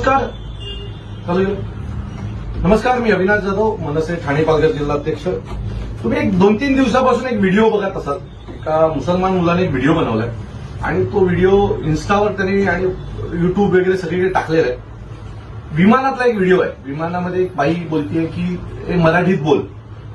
नमस्कार. चालू नमस्कार मी अविनाश जाधव मनसे ठाणे पालघर जिल्हाध्यक्ष. तुम्ही एक दोन तीन दिवसापासून एक व्हिडिओ बघत असाल. एका मुसलमान मुलाने एक व्हिडिओ बनवलाय. आणि तो व्हिडिओ इन्स्टावर त्यांनी आणि युट्यूब वगैरे सगळीकडे टाकलेला आहे. विमानातला एक व्हिडिओ आहे. विमानामध्ये एक बाई बोलतीये की मराठीत बोल.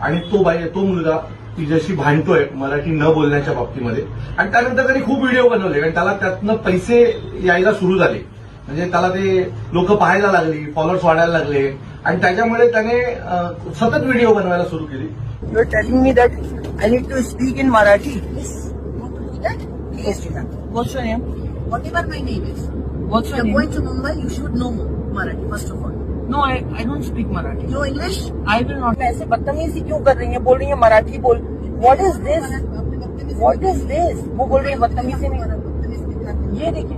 आणि तो बाई तो मुलगा तिच्याशी भांडतोय मराठी न बोलण्याच्या बाबतीमध्ये. आणि त्यानंतर त्यांनी खूप व्हिडिओ बनवले. आणि त्याला त्यातनं पैसे यायला सुरू झाले. म्हणजे त्याला ते लोक पाहायला लागली फॉलोअर्स वाढायला लागले आणि त्याच्यामुळे त्याने अं, सतत व्हिडिओ बनवायला सुरू केली You're telling me that I need to speak in Marathi. Yes. Want to do that? Please do that. What's your name? Whatever my name is. What's your you're name? going to Mumbai, you should know Marathi, first of all. No, I, I don't speak Marathi. Know English? I will not. ऐसे बदतमीजी क्यों कर रही है बोल रही है मराठी बोल What is this? What is this? वो बोल रही है बदतमीजी नहीं ये देखिए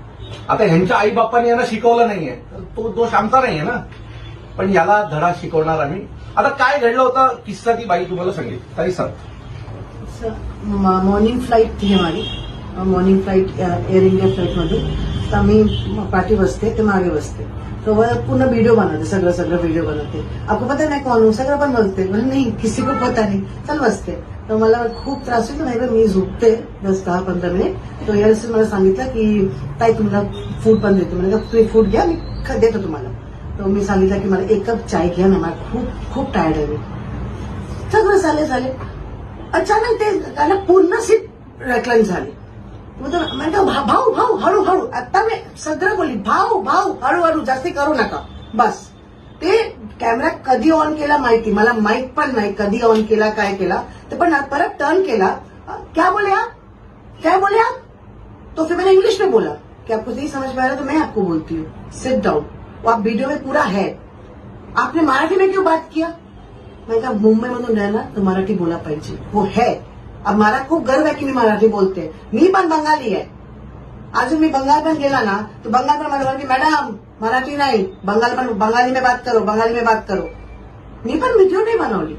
आता ह्यांच्या आई बाप्पाने यांना शिकवलं नाहीये. तर तो दोष आमचा नाहीये ना. पण याला धडा शिकवणार आम्ही. आता काय घडलं होतं? किस्सा ती बाई तुम्हाला सांगेल. ताई सांग. मॉर्निंग फ्लाईट थी हमारी. Morning flight Air India flight तर आम्ही पाठी बसते ते मागे बसते. तो पूर्ण वीडियो बनाते सगळं सगळं वीडियो बनवते. आपको पता नाही कौन सगळं पण बसते म्हणजे नाही किसी को पता नाही. चल बसते. तर मला खूप त्रास होतो नाही तर मी झोपते दस दहा पंधरा मिनिट. तो यावेळेस मला सांगितलं की ताई तुम्हाला फूड पण देतो. म्हणजे तुम्ही फूड घ्या मी देतो तुम्हाला. तर मी सांगितलं की मला एक कप चाय घ्या ना मला खूप खूप टायर्ड आहे मी. सगळं झाले झाले. अचानक ते त्याला पूर्ण सीट रेकलन झाली. मग म्हणतो भाऊ भाऊ हळूहळू आता मी सगळं बोलली भाऊ भाऊ हळूहळू जास्ती करू नका. बस. ते कॅमेरा कधी ऑन केला माहिती? मला माईक पण नाही. कधी ऑन केला काय केला? तर पण परत टर्न केला. क्या बोले आप? क्या बोले आप? तो फिर मैंने इंग्लिश में बोला. कि आपको नहीं समझ में आ रहा तो मैं आपको बोलती हूँ. सिट डाउन वो आप वीडियो में पूरा है. आपने मराठी में क्यों बात किया? मैं कहा मुंबई मधून राहिला तर मराठी बोला पाहिजे. वो है. अब मला खूप गर्व आहे की मी मराठी बोलते. मी पण बंगाली आहे. अजून मी बंगाल पण गेला ना तो बंगाल पण मला बोलते मॅडम, मराठी नाही, बंगाल पण बंगाली में बात करो, बंगाली में बात करो। मी पण व्हिडिओ नाही बनवली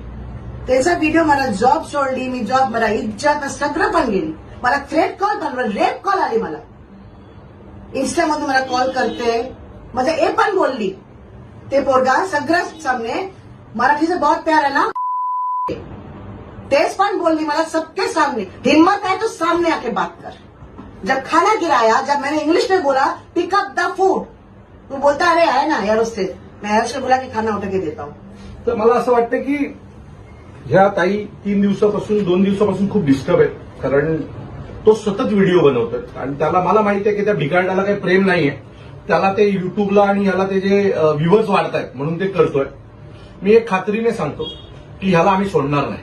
त्याचा व्हिडिओ मला जॉब सोडली मी जॉब मला इज़्ज़त सगळं पण गेली। मला थ्रेट कॉल पण रेप कॉल आली मला। इन्स्टामधून मला कॉल करते म्हणजे ए पण बोलली। ते पोरगा सगळ्या सामने मराठी से बहुत प्यार है ना? तेज पण बोलनी मला सबके सामने। हिम्मत है तो सामने आके बात कर। जब खाना गिराया जब मैंने इंग्लिश में बोला पिकअप द फूड तू बोलता अरे आहे ना यार उससे। मैं आयुष बोला की खाना उठा के देता हूँ. तर मला असं वाटतं की ह्या ताई तीन दिवसापासून दोन दिवसापासून खूप डिस्टर्ब आहेत. कारण तो सतत व्हिडिओ बनवतात. आणि त्याला मला माहिती आहे की त्या भिकाडाला काही प्रेम नाहीये. त्याला ते युट्यूबला आणि ह्याला ते जे व्ह्युअर्स वाढत आहेत म्हणून ते करतोय. मी एक खात्रीने सांगतो की ह्याला आम्ही सोडणार नाही.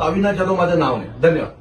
तर अविनाश जाधव माझं नाव आहे. धन्यवाद.